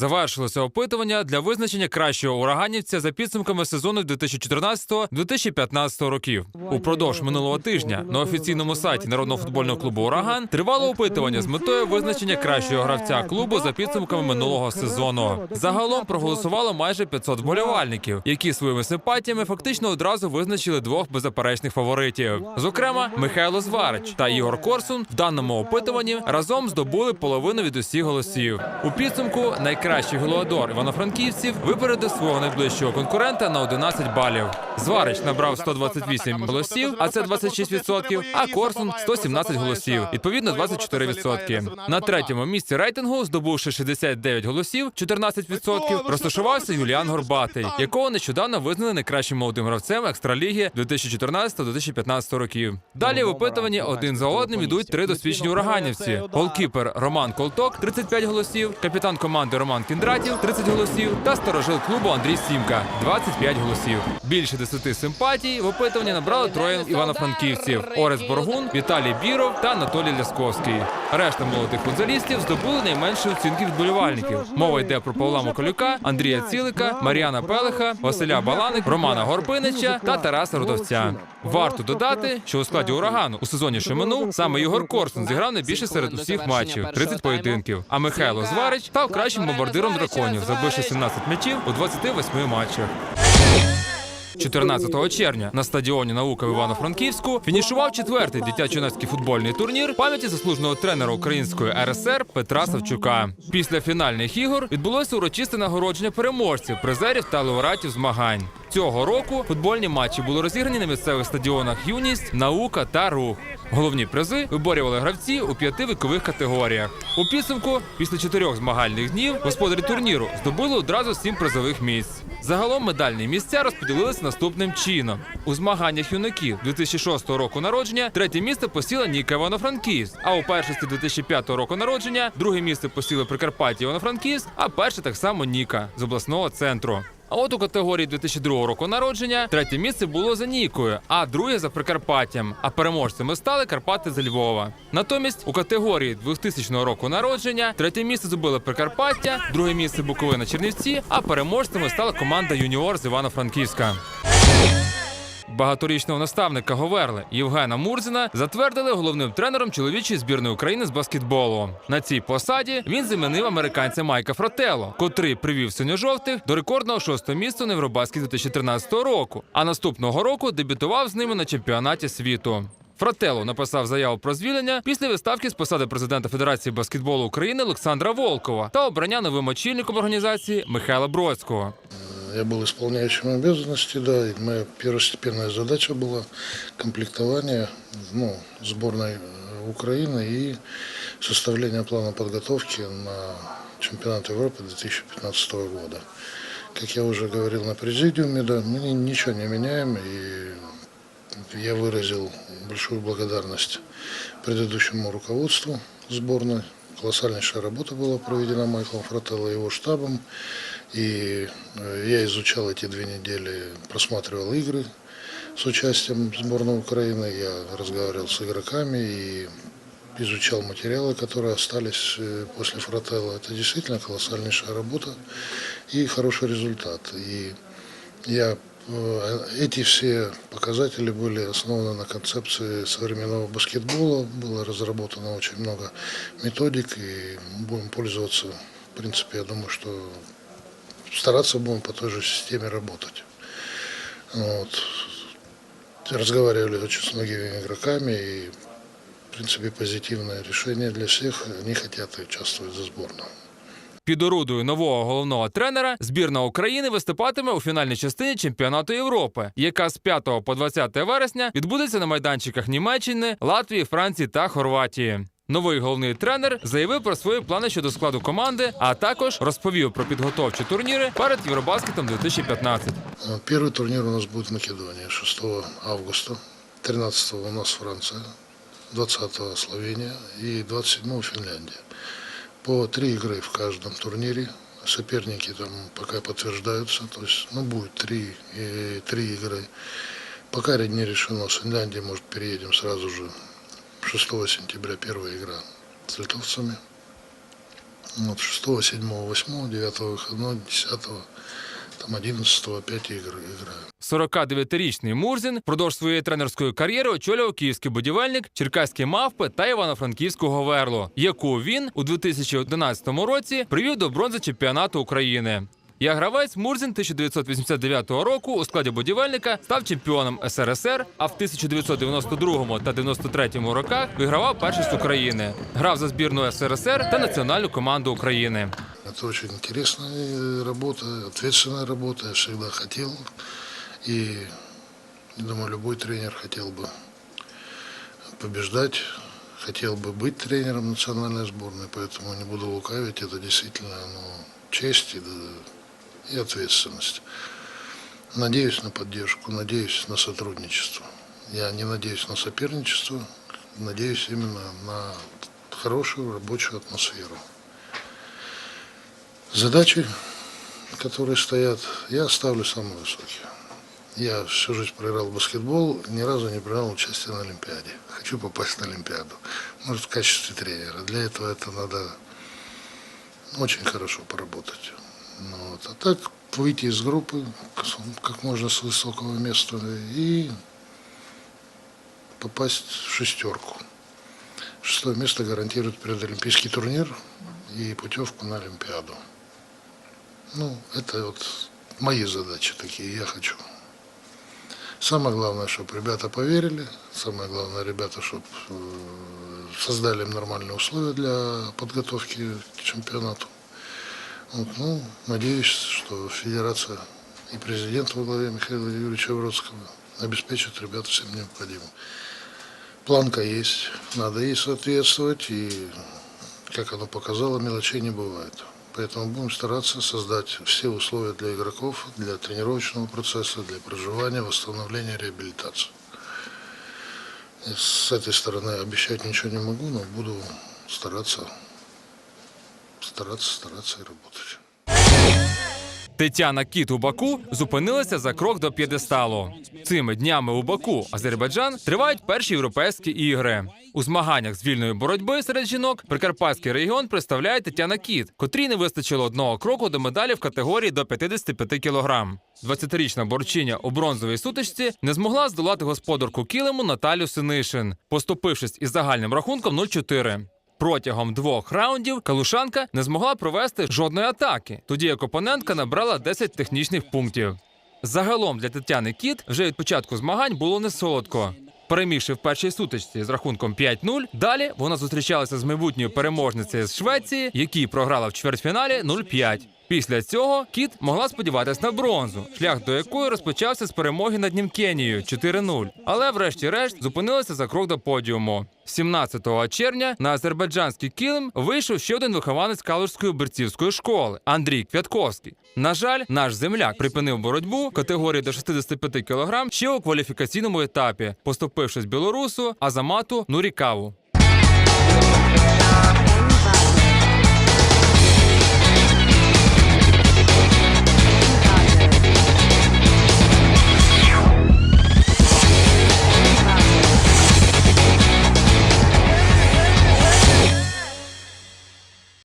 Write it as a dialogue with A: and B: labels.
A: завершилося опитування для визначення кращого ураганівця за підсумками сезону 2014-2015 років. Упродовж минулого тижня на офіційному сайті народного футбольного клубу Ураган тривало опитування з метою визначення кращого гравця клубу за підсумками минулого сезону. Загалом проголосувало майже 500 вболівальників, які своїми симпатіями фактично одразу визначили двох беззаперечних фаворитів. Зокрема, Михайло Зварич та Ігор Корсун в даному опитуванні разом здобули половину від усіх голосів. У підсумку найкращий голодор івано-франківців випередив свого найближчого конкурента на 11 балів. Зварич набрав 128 голосів, а це 26%, а Корсун 117 голосів, відповідно 24%. На третьому місці рейтингу, здобувши 69 голосів, 14%, розташувався Юліан Горбатий, якого нещодавно визнали найкращим молодим гравцем екстраліги 2014-2015 років. Далі в опитуванні один за одним ідуть три досвідчені ураганівці: голкіпер Роман Колток 35 голосів, капітан команди Роман Кіндратів 30 голосів та старожил клубу Андрій Сімка 25 голосів. Більше 10 симпатій в опитуванні набрали троє івано-франківців: Орес Боргун, Віталій Біров та Анатолій Лясковський. Решта молодих футболістів здобули найменші оцінки від болівальників. Мова йде про Павла Миколюка, Андрія Цілика, Мар'яна Пелеха, Василя Баланик, Романа Горпинича та Тараса Рудовця. Варто додати, що у складі урагану у сезоні, що минув, саме Ігор Корсун зіграв найбільше серед усіх матчів 30 поєдинків. А Михайло Зварич став кращим бомбардиром драконів, забивши 17 м'ячів у 28 матчах. 14 червня на стадіоні наука в Івано-Франківську фінішував четвертий дитячо-юнацький футбольний турнір пам'яті заслуженого тренера української РСР Петра Савчука. Після фінальних ігор відбулося урочисте нагородження переможців, призерів та лауреатів змагань. Цього року футбольні матчі були розіграні на місцевих стадіонах Юність, наука та рух. Головні призи виборювали гравці у п'яти вікових категоріях. У підсумку, після чотирьох змагальних днів, господарі турніру здобули одразу сім призових місць. Загалом медальні місця розподілилися наступним чином. У змаганнях юнаків 2006 року народження третє місце посіла Ніка Івано-Франківськ, а у першості 2005 року народження друге місце посіли Прикарпаття Івано-Франківськ, а перше так само Ніка з обласного центру. А от у категорії 2002 року народження третє місце було за Нікою, а друге за Прикарпаттям. А переможцями стали Карпати з Львова. Натомість у категорії 2000 року народження третє місце зубили Прикарпаття, друге місце Буковина Чернівці, а переможцями стала команда Юніор з Івано-Франківська. Багаторічного наставника Говерли Євгена Мурзіна затвердили головним тренером чоловічої збірної України з баскетболу. На цій посаді він замінив американця Майка Фрателло, котрий привів синьо-жовтих до рекордного шостого місця на Євробаскет 2013 року. А наступного року дебютував з ними на чемпіонаті світу. Фрателло написав заяву про звільнення після відставки з посади президента Федерації баскетболу України Олександра Волкова та обрання новим очільником організації Михайла Бродського.
B: Я был исполняющим обязанности, да, и моя первостепенная задача была комплектование ну, сборной э, Украины и составление плана подготовки на чемпионат Европы 2015 года. Как я уже говорил на президиуме, да, мы ни- ничего не меняем, и я выразил большую благодарность предыдущему руководству сборной. Колоссальнейшая работа была проведена Майклом Фрателло и его штабом. И э, я изучал эти две недели, просматривал игры с участием сборной Украины. Я разговаривал с игроками и изучал материалы, которые остались э, после Фрателла. Это действительно колоссальнейшая работа и хороший результат. И я, э, эти все показатели были основаны на концепции современного баскетбола. Было разработано очень много методик и будем пользоваться. В принципе, я думаю, что стараться будем по той же системе работать. Вот. Разговаривали очень с многими игроками и, в принципе, позитивное решение для всех. Они хотят участвовать за сборную.
A: Під орудою нового головного тренера збірна України виступатиме у фінальній частині чемпіонату Європи, яка з 5 по 20 вересня відбудеться на майданчиках Німеччини, Латвії, Франції та Хорватії. Новий головний тренер заявив про свої плани щодо складу команди, а також розповів про підготовчі турніри перед Євробаскетом 2015.
B: А, Первый турнир у нас будет в Македонии 6 августа, 13 у нас Франция, 20 Словения и 27 Финляндия. По три игры в каждом турнире. Соперники там пока подтверждаются, то есть ну, будет три, э, три игры. Пока не решено, с Финляндией, может, переедем сразу же 6 сентября первая игра с литовцами. Вот 6, 7, 8, 9 выходной, 10, там 11 опять игры играю.
A: 49-річний Мурзін впродовж своєї тренерської кар'єри очолював київський будівельник, черкаські мавпи та івано-франківську говерло, яку він у 2011 році привів до бронзи чемпіонату України. Як гравець Мурзін 1989 року у складі будівельника став чемпіоном СРСР, а в 1992 та 93 роках вигравав першість України. Грав за збірну СРСР та національну команду України.
B: Это очень интересная работа, ответственная работа. Я всегда хотел. И, думаю, любой тренер хотел бы побеждать, хотел бы быть тренером национальной сборной. Поэтому не буду лукавить. Это действительно ну, честь и, да, и ответственность. Надеюсь на поддержку, надеюсь на сотрудничество. Я не надеюсь на соперничество, надеюсь именно на хорошую рабочую атмосферу. Задачи, которые стоят, я ставлю самые высокие. Я всю жизнь проиграл в баскетбол, ни разу не принял участие на Олимпиаде. Хочу попасть на Олимпиаду. Может, в качестве тренера. Для этого это надо очень хорошо поработать. Ну, вот. А так выйти из группы как можно с высокого места и попасть в шестерку. Шестое место гарантирует предолимпийский турнир и путевку на Олимпиаду. Ну, это вот мои задачи такие, я хочу. Самое главное, чтобы ребята поверили. Самое главное, ребята, чтобы создали им нормальные условия для подготовки к чемпионату. Вот, ну, надеюсь, что Федерация и президент во главе Михаила Юрьевича Бродского обеспечат ребят всем необходимым. Планка есть, надо ей соответствовать, и, как оно показало, мелочей не бывает. Поэтому будем стараться создать все условия для игроков, для тренировочного процесса, для проживания, восстановления, реабилитации. И с этой стороны обещать ничего не могу, но буду стараться, стараться, стараться и работать.
A: Тетяна Кіт у Баку зупинилася за крок до п'єдесталу. Цими днями у Баку, Азербайджан, тривають перші європейські ігри. У змаганнях з вільної боротьби серед жінок Прикарпатський регіон представляє Тетяна Кіт, котрій не вистачило одного кроку до медалі в категорії до 55 кілограм. 20-річна борчиня у бронзовій сутичці не змогла здолати господарку килиму Наталю Синишин, поступившись із загальним рахунком 0-4. Протягом двох раундів Калушанка не змогла провести жодної атаки, тоді як опонентка набрала 10 технічних пунктів. Загалом для Тетяни Кіт вже від початку змагань було не солодко. Перемігши в першій сутичці з рахунком 5-0, далі вона зустрічалася з майбутньою переможницею з Швеції, якій програла в чвертьфіналі 0-5. Після цього Кіт могла сподіватися на бронзу, шлях до якої розпочався з перемоги над Німкенією 4-0. Але врешті-решт зупинилася за крок до подіуму. 17 червня на азербайджанський килим вийшов ще один вихованець Калужської берцівської школи Андрій Квятковський. На жаль, наш земляк припинив боротьбу категорії до 65 кг ще у кваліфікаційному етапі, поступившись білорусу Азамату Нурікаву.